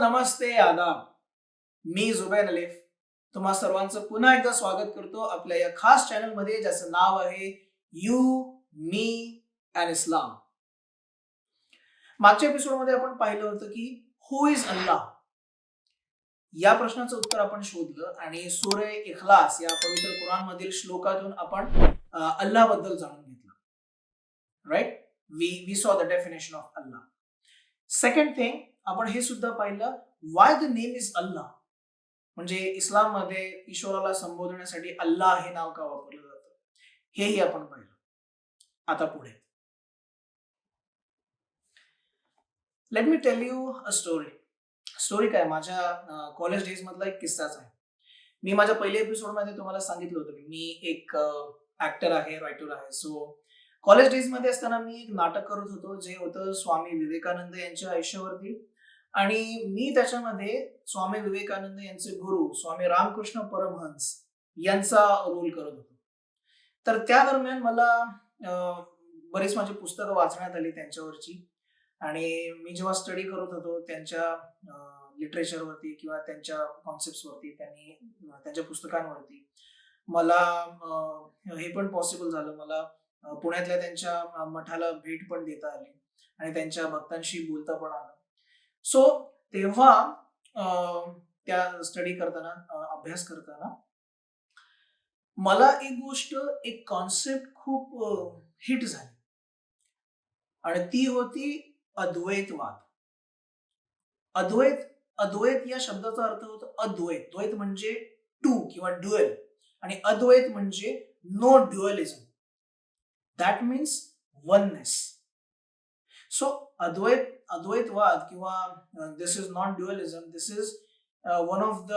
नमस्ते आदाब. मी जुबैन अलिफ. तुम्हा सर्वांचं पुन्हा एकदा स्वागत करतो आपल्या या खास चॅनलमध्ये ज्याचं नाव आहे यू मी अँड इस्लाम. मागच्या एपिसोडमध्ये आपण पाहिलं होतं की हु इज अल्लाह या प्रश्नाचं उत्तर आपण शोधलं आणि सूर्य इखलास या पवित्र कुराणमधील श्लोकातून आपण अल्लाहबद्दल जाणून घेतलं. Right we we saw the definition of Allah second thing आपण हे सुद्धा पाहिलं why the name is Allah म्हणजे इस्लाममध्ये ईश्वराला संबोधण्यासाठी अल्लाह हे नाव का वापरलं जातं? हेही आपण पाहिलं. आता पुढे. Let me tell you a story story काय? माझ्या कॉलेज डेज मधला एक किस्साच आहे. मी माझ्या पहिल्या एपिसोडमध्ये तुम्हाला सांगितलं होतं की मी एक ऍक्टर आहे रायटर आहे. सो कॉलेज डेजमध्ये असताना मी एक नाटक करत होतो जे होतं स्वामी विवेकानंद यांच्या आयुष्यावरती. आणि मी त्याच्यामध्ये स्वामी विवेकानंद यांचे गुरु स्वामी रामकृष्ण परमहंस यांचा रोल करत होतो. तर त्या दरम्यान मला बरीच माझी पुस्तकं वाचण्यात आली त्यांच्यावरची. आणि मी जेव्हा स्टडी करत होतो त्यांच्या लिटरेचरवरती किंवा त्यांच्या कॉन्सेप्टवरती त्यांनी त्यांच्या पुस्तकांवरती मला हे पण पॉसिबल झालं. मला पुण्यातल्या त्यांच्या मठाला भेट पण देता आली. आणि त्यांच्या भक्तांशी बोलता पण आलं. सो तेव्हा अं, त्या स्टडी करताना अभ्यास करताना मला एक गोष्ट एक कॉन्सेप्ट खूप हिट झाली. आणि ती होती अद्वैतवाद. अद्वैत अद्वैत या शब्दाचा अर्थ होतो अद्वैत. द्वैत म्हणजे टू किंवा ड्युएल आणि अद्वैत म्हणजे no dualism that means oneness so अद्वैत अद्वैतवाद किंवा this is not dualism this is one of the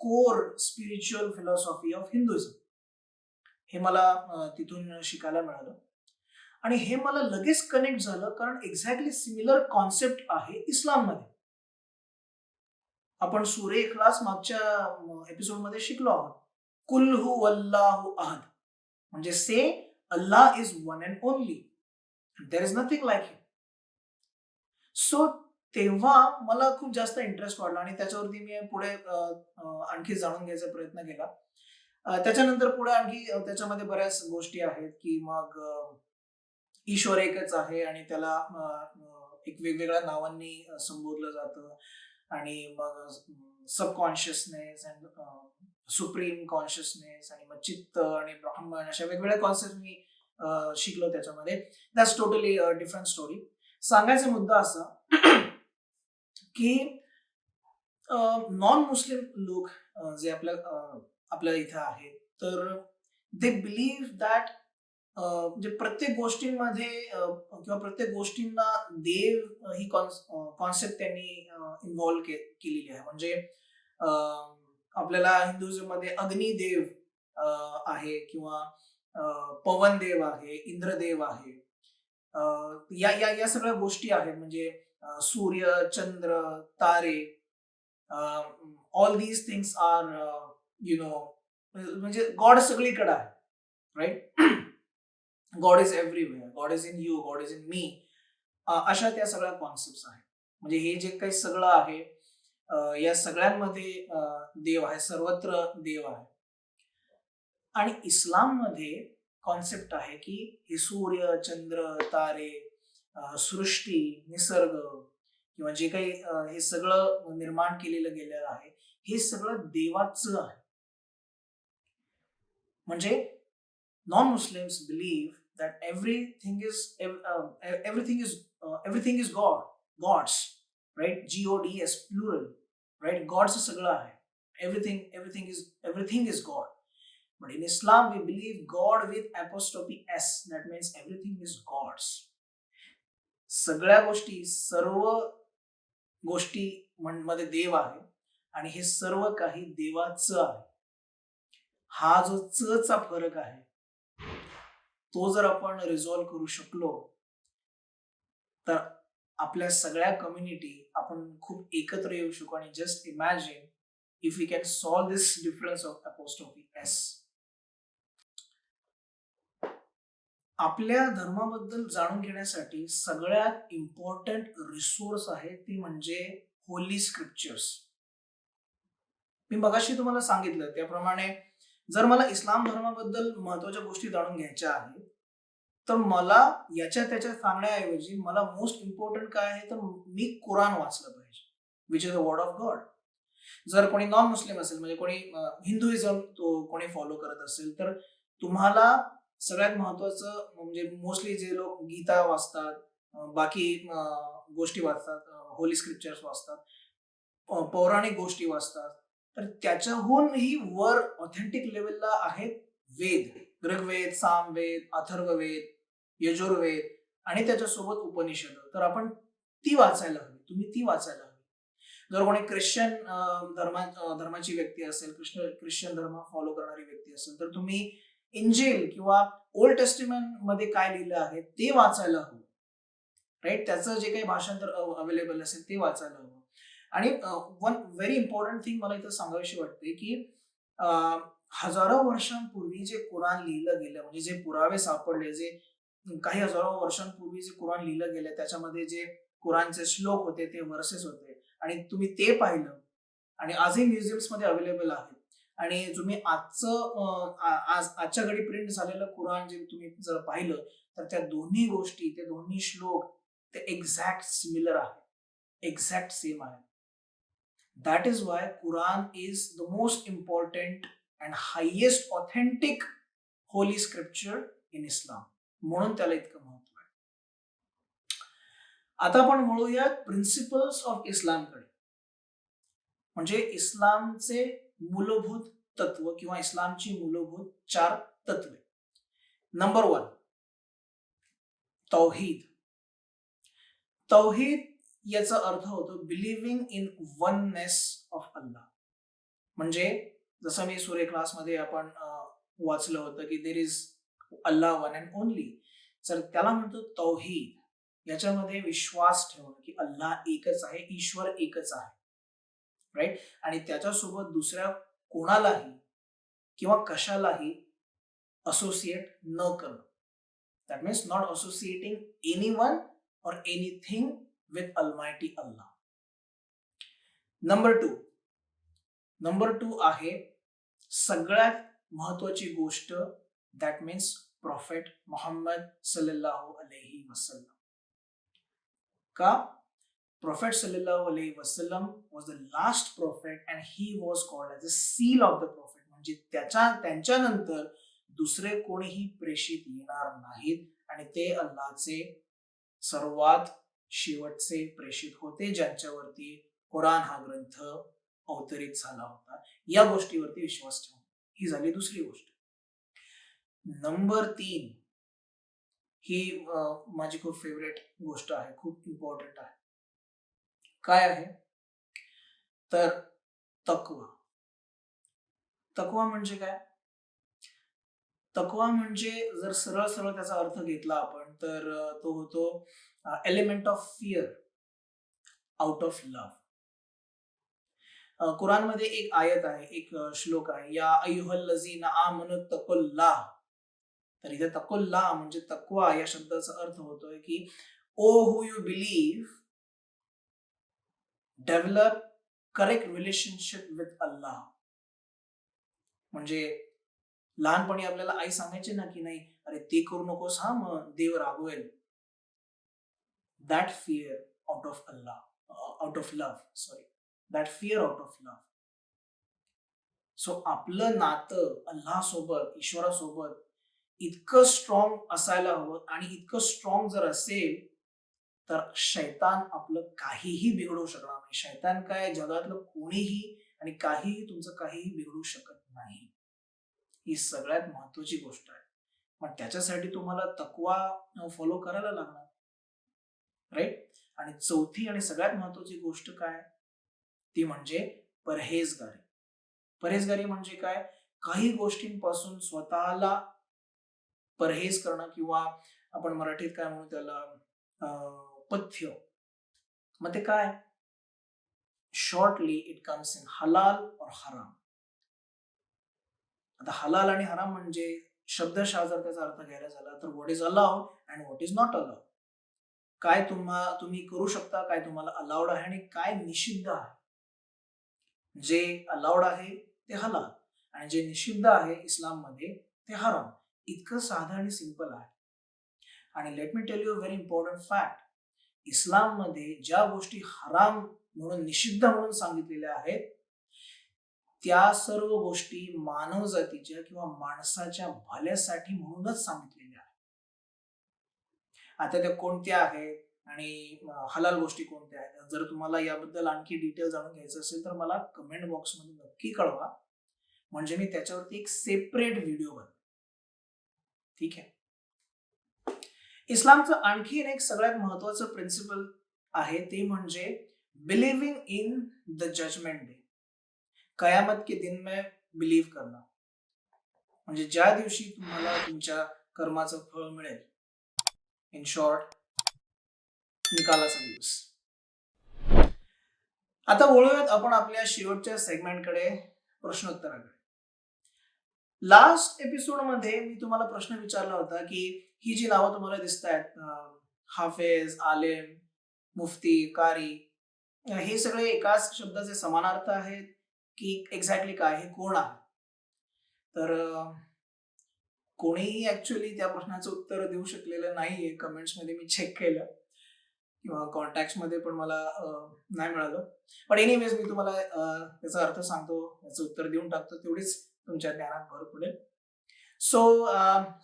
core spiritual philosophy of Hinduism हे मला तिथून शिकायला मिळालं. आणि हे मला लगेच कनेक्ट झालं कारण एक्झॅक्टली सिमिलर कॉन्सेप्ट आहे इस्लाममध्ये. आपण सुरे इखलास मागच्या एपिसोडमध्ये शिकलो आहोत. कुल हु अल्लाहु अहद. म्हणजे say Allah is one and only there is nothing like him so तेव्हा मला खूप जास्त इंटरेस्ट वाढला आणि त्याच्यावरती मी पुढे आणखी जाणून घ्यायचा प्रयत्न केला. त्याच्यानंतर पुढे आणखी त्याच्यामध्ये बऱ्याच गोष्टी आहेत की मग ईश्वर एकच आहे आणि त्याला एक वेगवेगळ्या नावांनी संबोधलं जातं आणि मग सबकॉन्शियसनेस अँड सुप्रीम कॉन्शियसनेस आणि मग चित्त आणि ब्राह्मण अशा वेगवेगळ्या कॉन्सेप्ट मी शिकलो त्याच्यामध्ये. दॅट्स टोटली डिफरंट स्टोरी सांगायचा मुद्दा असा की नॉन मुस्लिम लोक जे आपल्या आपल्या इथे आहेत तर दे बिलीव्ह दॅट म्हणजे प्रत्येक गोष्टींमध्ये किंवा प्रत्येक गोष्टींना देव ही कॉन्सेप्ट त्यांनी इन्व्हॉल्व्ह केलेली आहे. म्हणजे अ, आपल्याला हिंदुझममध्ये अग्निदेव आहे किंवा पवनदेव आहे इंद्रदेव आहे. या या या सगळ्या गोष्टी आहेत. म्हणजे सूर्य चंद्र तारे all these things are you know म्हणजे गॉड सगळीकडे आहे right God is everywhere God is in you God is in me अशा त्या सगळ्या कॉन्सेप्ट आहेत. म्हणजे हे जे काही सगळं आहे या सगळ्यांमध्ये देव आहे. सर्वत्र देव आहे. आणि इस्लाममध्ये कॉन्सेप्ट आहे की हे सूर्य चंद्र तारे अ, सृष्टी निसर्ग किंवा जे काही अ, हे सगळं निर्माण केलेलं गेलेलं आहे हे सगळं देवाचं आहे. म्हणजे non Muslims believe that everything is everything is everything is God gods right G O D S plural right गॉडचं सगळं आहे. Everything everything is everything is God But in Islam, we believe God with apostrophe S. That means everything is God's. सगळ्या गोष्टी सर्व गोष्टी मध्ये देव आहे आणि हे सर्व काही देवाचं आहे हा जो च चा फरक आहे तो जर आपण रिझॉल्व्ह करू शकलो तर आपल्या सगळ्या कम्युनिटी आपण खूप एकत्र येऊ शकू आणि just imagine if you can solve this difference of apostrophe S आपल्या धर्माबद्दल जाणून घेण्यासाठी सगळ्यात इम्पॉर्टंट रिसोर्स आहे ती म्हणजे होली स्क्रिप्चर्स मी मगाशी तुम्हाला सांगितलं त्याप्रमाणे जर मला इस्लाम धर्माबद्दल महत्त्वाच्या गोष्टी जाणून घ्यायच्या आहेत तर मला याच्या त्याच्या सांगण्याऐवजी मला मोस्ट इम्पॉर्टंट काय आहे तर मी कुराण वाचलं पाहिजे which is the word of God जर कोणी नॉन मुस्लिम असेल म्हणजे कोणी हिंदुइझम तो कोणी फॉलो करत असेल तर तुम्हाला सगळ्यात महत्वाचं म्हणजे मोस्टली जे लोक गीता वाचतात बाकी गोष्टी वाचतात होली स्क्रिप्चर्स वाचतात पौराणिक गोष्टी वाचतात तर त्याच्याहूनही वर ऑथेंटिक लेवलला आहेत वेद. ऋग्वेद सामवेद अथर्ववेद यजुर्वेद आणि त्याच्यासोबत उपनिषद. तर आपण ती वाचायला हवी. तुम्ही ती वाचायला हवी. जर कोणी ख्रिश्चन धर्मा धर्माची व्यक्ती असेल कृष्ण ख्रिश्चन धर्म फॉलो करणारी व्यक्ती असेल तर तुम्ही इंजेल किंवा ओल्ड टेस्टिमेंटमध्ये काय लिहिलं आहे ते वाचायला हवं. राईट त्याचं जे काही भाषांतर अवेलेबल असेल ते वाचायला हवं. आणि वन व्हेरी इम्पॉर्टंट थिंग मला इथं सांगावीशी वाटते की हजारो वर्षांपूर्वी जे कुराण लिहिलं गेलं म्हणजे जे पुरावे सापडले जे काही हजारो वर्षांपूर्वी जे कुराण लिहिलं गेलं त्याच्यामध्ये जे कुराणचे श्लोक होते ते वर्सेस होते. आणि तुम्ही ते पाहिलं. आणि आजही म्युझियम्समध्ये अवेलेबल आहे. आणि तुम्ही आजचं आज आजच्या घडी प्रिंट झालेलं कुराण जे तुम्ही जर पाहिलं तर त्या दोन्ही गोष्टी ते दोन्ही श्लोक ते एक्झॅक्ट सिमिलर आहे एक्झॅक्ट सेम आहे that is why Quran is the most important and highest authentic holy scripture in Islam म्हणून त्याला इतकं महत्त्व आहे. आता आपण वळूयात प्रिन्सिपल्स ऑफ इस्लामकडे म्हणजे इस्लामचे मूलभूत तत्व किंवा इस्लामची मूलभूत चार तत्वे. नंबर वन तौहीद. तौहीद याचा अर्थ होतो believing in oneness of Allah म्हणजे जसं मी सूर्य क्लासमध्ये आपण वाचलं होतं की there is Allah one and only तर त्याला म्हणतो तौहीद. याच्यामध्ये विश्वास ठेवणं की अल्लाह एकच आहे ईश्वर एकच आहे. राईट आणि त्याच्यासोबत दुसऱ्या कोणालाही किंवा कशालाही असोसिएट न करणं. That means not associating anyone or anything with almighty Allah number two number two आहे सगळ्यात महत्वाची गोष्ट दॅट मीन्स प्रॉफेट मोहम्मद सल्लल्लाहु अलही वसल्लम का? Prophet sallallahu alaihi wasallam was the last prophet and he was called as the seal of the prophet. म्हणजे त्याच्या त्यांच्यानंतर दुसरे कोणीही प्रेषित येणार नाहीत आणि ते अल्लाचे सर्वात शेवटचे प्रेषित होते ज्यांच्यावरती कुराण हा ग्रंथ अवतरित झाला होता. या गोष्टीवरती विश्वास ठेवून ही झाली दुसरी गोष्ट. नंबर तीन ही माझी खूप फेवरेट गोष्ट आहे खूप इम्पॉर्टंट आहे. काय आहे? तर तकवा. तकवा म्हणजे काय? तकवा म्हणजे जर सरळ सरळ त्याचा अर्थ घेतला आपण तर तो होतो element of fear out of love कुराणमध्ये एक आयत आहे एक श्लोक आहे या अयुहल लजीना आमनु तकुल्लाह तर इथे तकोल्ला म्हणजे तकवा या शब्दाचा अर्थ होतोय की o who you believe develop correct relationship with Allah म्हणजे लहानपणी आपल्याला आई सांगायची ना की नाही अरे ते करू नकोस हा मग देव रागवेल. That fear out of Allah out of love sorry that fear out of love so आपलं नातं अल्लाह सोबत ईश्वरासोबत इतकं स्ट्रॉंग असायला हवं आणि इतकं स्ट्रॉंग जर असेल तर शैतान आपलं काहीही बिघडवू शकणार नाही. शैतान काय जगातलं कोणीही आणि काहीही तुमचं काहीही बिघडू शकत नाही. ही सगळ्यात महत्वाची गोष्ट आहे. मग त्याच्यासाठी तुम्हाला तकवा फॉलो करायला लागणार. राईट आणि चौथी आणि सगळ्यात महत्वाची गोष्ट काय? ती म्हणजे परहेजगारी. परहेजगारी म्हणजे काय? काही गोष्टींपासून स्वतःला परहेज करणं किंवा आपण मराठीत काय म्हणू त्याला अं, पथ्य. मग ते काय? शॉर्टली इट कम्स इन हलाल और हराम आता हलाल आणि हराम म्हणजे शब्दशः जर त्याचा अर्थ घ्यायला झाला तर what is allowed and what is not allowed काय तुम्हा तुम्ही करू शकता काय तुम्हाला अलाउड आहे आणि काय निषिद्ध आहे? जे अलाउड आहे ते हलाल आणि जे निषिद्ध आहे इस्लाममध्ये ते हराम इतकं साधं आणि सिंपल आहे. आणि let me tell you very important fact इस्लाममध्ये ज्या गोष्टी हराम म्हणून निषिद्ध म्हणून सांगितलेल्या आहेत त्या सर्व गोष्टी मानव जातीच्या किंवा माणसाच्या भल्यासाठी म्हणूनच सांगितलेल्या आहेत. आता त्या कोणत्या आहेत आणि हलाल गोष्टी कोणत्या आहेत? जर तुम्हाला याबद्दल आणखी डिटेल जाणून घ्यायचं असेल तर मला कमेंट बॉक्समध्ये नक्की कळवा. म्हणजे मी त्याच्यावरती एक सेपरेट व्हिडिओ बनवेन. ठीक आहे? इस्लामचं आणखीन एक सगळ्यात महत्वाचं प्रिन्सिपल आहे ते म्हणजे believing in the judgement day कयामत के दिन में बिलीव्ह करणं म्हणजे ज्या दिवशी तुम्हाला तुमच्या कर्माचं फळ मिळेल. इन शॉर्ट निकालाचा दिवस. आता वळूयात आपण आपल्या शेवटच्या सेगमेंटकडे प्रश्नोत्तराकडे. लास्ट एपिसोडमध्ये मी तुम्हाला प्रश्न विचारला होता की ही जी नावं तुम्हाला दिसत आहेत हाफेज आलेम मुफ्ती कारी हे सगळे एकाच शब्दाचे समानार्थ आहेत की एक्झॅक्टली काय हे कोण आहे? तर कोणीही ऍक्च्युली त्या प्रश्नाचं उत्तर देऊ शकलेलं नाहीये. आहे कमेंट्समध्ये मी चेक केलं किंवा कॉन्टॅक्टमध्ये पण मला नाही मिळालं. पण एनिवेज मी तुम्हाला त्याचा अर्थ सांगतो याचं उत्तर देऊन टाकतो. तेवढीच तुमच्या ज्ञानात भर पडेल. सो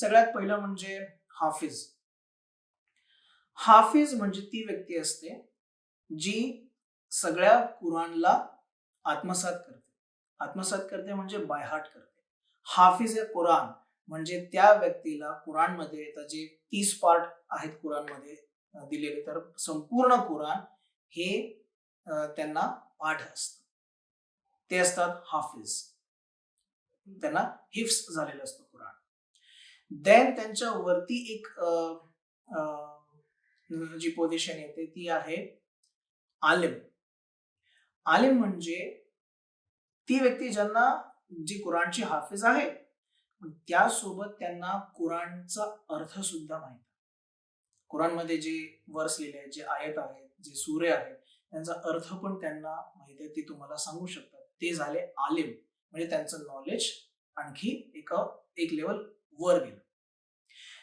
सगळ्यात पहिलं म्हणजे हाफिज. हाफिज म्हणजे ती व्यक्ती असते जी सगळ्या कुराणला आत्मसात करते. आत्मसात करते म्हणजे बायहाट करते. हाफिज ए कुराण म्हणजे त्या व्यक्तीला कुराणमध्ये आता जे तीस पार्ट आहेत कुराणमध्ये मध्ये दिलेले. तर संपूर्ण कुराण हे त्यांना पाठ असतं. ते असतात हाफिज. त्यांना हिफ्स झालेला असतं कुराण. देन त्यांच्या वरती एक जी पोझिशन येते ती आहे आलिम. आलिम म्हणजे ती व्यक्ती ज्यांना जी कुराणची हाफिज आहे त्यासोबत त्यांना कुराणचा अर्थ सुद्धा माहीत आहे. कुराणमध्ये जे वर्स लिहिले आहेत जे आयत आहेत जे सूर्य आहेत त्यांचा अर्थ पण त्यांना माहिती आहे ते तुम्हाला सांगू शकतात. ते झाले आलिम. म्हणजे त्यांचं नॉलेज आणखी एक एक लेवल वर गेलं.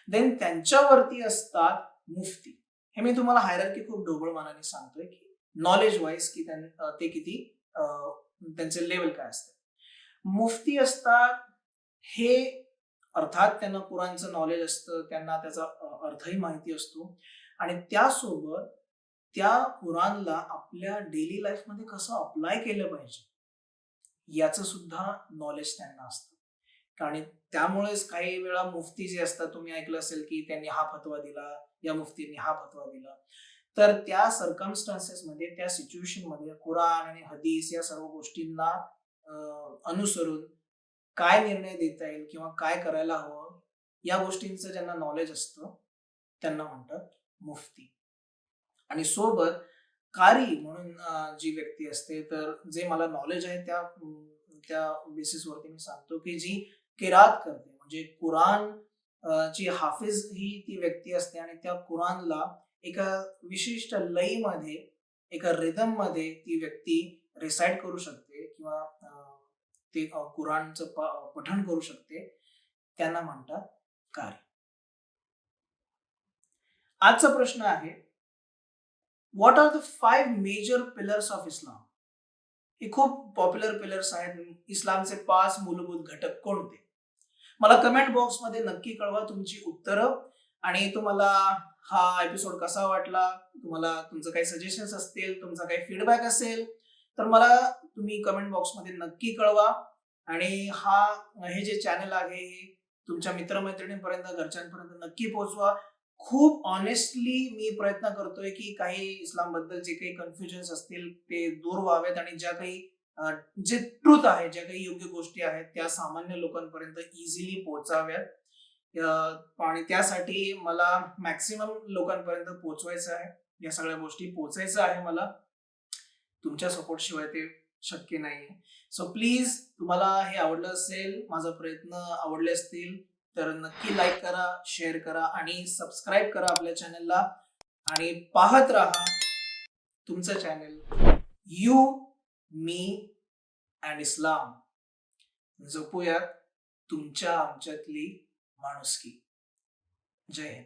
देन त्यांच्यावरती असतात मुफ्ती. हे मी तुम्हाला हायरकी खूप ढोबळ मानाने सांगतोय की नॉलेज वाईज की त्यां- ते किती त्यांचे लेवल काय असते मुफ्ती असतात हे अर्थात त्यांना कुराणचं नॉलेज असतं त्यांना त्याचा अर्थही माहिती असतो. आणि त्यासोबत त्या कुराणला आपल्या डेली लाईफमध्ये कसं अप्लाय केलं पाहिजे याचं सुद्धा नॉलेज त्यांना असतं. आणि त्यामुळेच काही वेळा मुफ्ती जे असतात तुम्ही ऐकलं असेल की त्यांनी हा फतवा दिला या मुफ्तींनी हा फतवा दिला. तर त्या सर्कमस्टान्सेस मध्ये त्या सिच्युएशनमध्ये कुराण आणि हदीस या सर्व गोष्टींना अनुसरून काय निर्णय देता येईल किंवा काय करायला हवं या गोष्टींचं ज्यांना नॉलेज असतं त्यांना म्हणतात मुफ्ती. आणि सोबत कारी म्हणून जी व्यक्ती असते तर जे मला नॉलेज आहे त्या त्या बेसिसवरती मी सांगतो की जी किरात करते. म्हणजे कुराण ची हाफिज ही ती व्यक्ती असते आणि त्या कुराणला एका विशिष्ट लईमध्ये एका रिदममध्ये ती व्यक्ती रिसाईट करू शकते किंवा ते कुराणचं पठण करू शकते. त्यांना म्हणतात कार्य आजचा प्रश्न आहे what are the five major pillars of Islam हे खूप पॉप्युलर पिलर्स आहेत. इस्लामचे पाच मूलभूत घटक कोणते? मला कमेंट बॉक्समध्ये नक्की कळवा तुमची उत्तरं. आणि तुम्हाला हा एपिसोड कसा वाटला? तुम्हाला तुमचं काही सजेशन्स असतील तुमचा काही फीडबॅक असेल तर मला तुम्ही कमेंट बॉक्समध्ये नक्की कळवा. आणि हा हे जे चॅनल आहे हे तुमच्या मित्रमैत्रिणींपर्यंत घरच्यांपर्यंत नक्की पोहोचवा. खूप ऑनेस्टली मी प्रयत्न करतोय की काही इस्लामबद्दल जे काही कन्फ्युजन्स असतील ते दूर व्हावेत आणि ज्या काही जे ट्रूथ आहे ज्या काही योग्य गोष्टी आहेत त्या सामान्य लोकांपर्यंत इझिली पोहोचाव्यात. आणि त्यासाठी मला मॅक्सिमम लोकांपर्यंत पोहोचवायचं आहे. या सगळ्या गोष्टी पोहोचायचं आहे मला. तुमच्या सपोर्ट शिवाय ते शक्य नाही सो प्लीज तुम्हाला हे आवडलं असेल माझा प्रयत्न आवडले असतील तर नक्की लाईक करा शेअर करा आणि सबस्क्राईब करा आपल्या चॅनलला आणि पाहत राहा तुमचं channel you me and Islam जपूयात तुमच्या आमच्यातली माणुसकी. जय हिंद.